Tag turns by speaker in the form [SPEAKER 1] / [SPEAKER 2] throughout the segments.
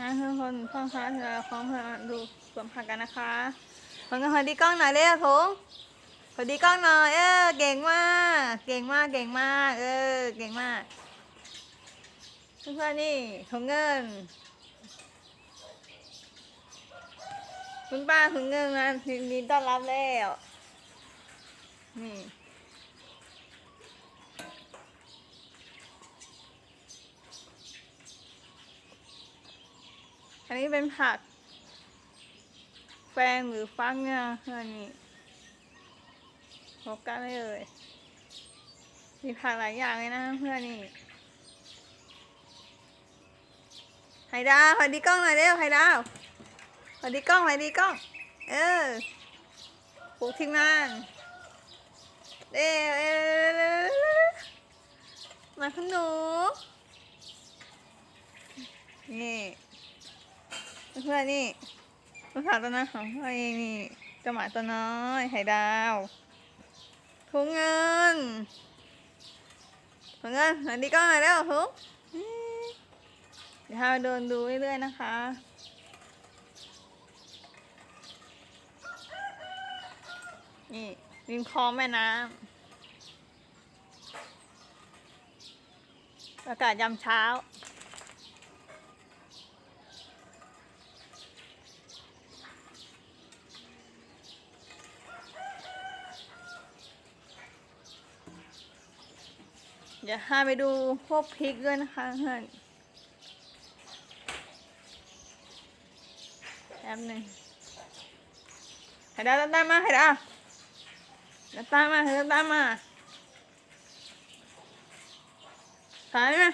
[SPEAKER 1] นะทุกคนพ่อค้าเธอของเพื่อดูสวมผักกันนะคะคนกันพอดีกล้องหน่อยเร็วถุงพอดีกล้องหน่อย เออเก่งมาก เก่งมาก เก่งมาก เออ เก่งมากเพื่อนๆนี่ถุงเงิน คุณป้าถุงเงินนะยินดีต้อนรับแล้วนี่ อันนี้เป็นผัก แฟงหรือฟักเนี่ยเพื่อนนี่โฟกัสได้เลย มีผักหลายอย่างเลยนะเพื่อนนี่ไข่ดาวไข่ดีกล้องหน่อยเร็วไข่ดาวไข่ดีกล้องไข่ดีกล้อง เออปลูกทิ้งนานเร็วเร็วมาคุณหนูนี่ เพื่อนๆนี่มะพร้าวตัวน้อยของพ่อเองนี่เจ้าหมาตัวน้อยไข่ดาวถุงเงินถุงเงินอันนี้ก็มาแล้วถุงเดี๋ยวเราเดินดูเรื่อยๆนะคะนี่ริมคลองแม่น้ำอากาศยามเช้า เดี๋ยวพาไปดูพวกพริกด้วยนะคะเพื่อนแป๊บหนึ่งไข่ดาวตามมาไข่ดาวเดี๋ยวตามมาไข่ดาวตามมาสายไหม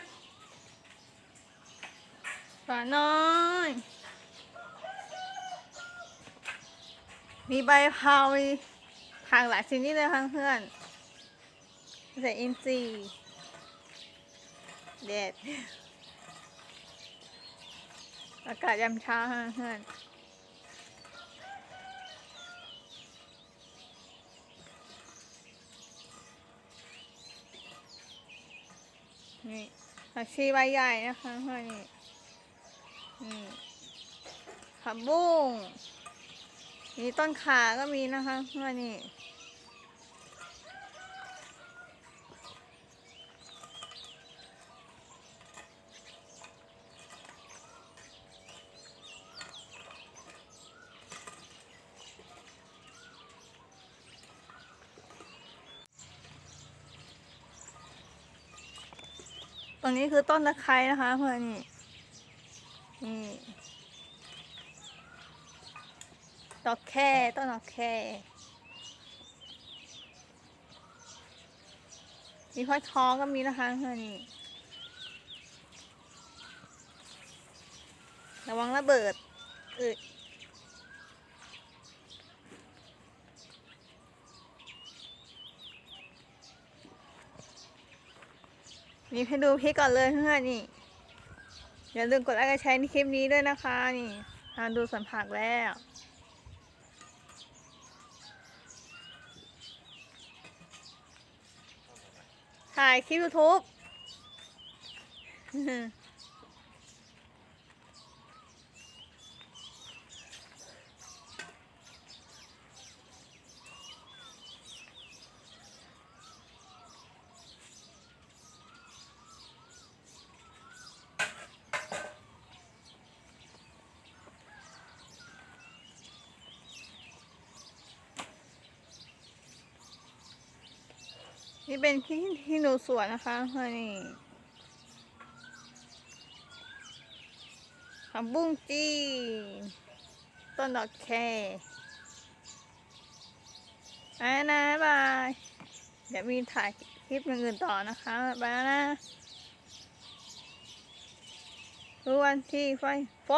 [SPEAKER 1] สายน้อยมีใบพาวมีผักหลายชนิดเลยเพื่อนใส่อินทรีย์ เด็ดอากาศยามเช้าฮะเพื่อนนี่ผักชีใบใหญ่นะคะเพื่อนนี่นี่ผักบุ้งมีต้นขาก็มีนะคะเพื่อนนี่ ตรงนี้คือต้นตะไคร้นะคะเพื่อนนี่นี่ดอกแค่ต้นดอกแค่มีฟักทองก็มีนะคะเพื่อนนี่ระวังระเบิดเอ้ นี่ให้ดูพริกก่อนเลยเพื่อนนี่ อย่าลืมกดไลค์กดแชร์ในคลิปนี้ด้วยนะคะ นี่มาดูสัมผัสแล้วถ่ายคลิปยูทูบ นี่เป็นที่ที่หนูสวนนะคะเพื่อนนี่ผักบุ้งจีนต้นดอกแคไปนะบาย เดี๋ยวมีถ่ายคลิปอย่างอื่นต่อนะคะบายนะรู้วันที่ไฟโฟ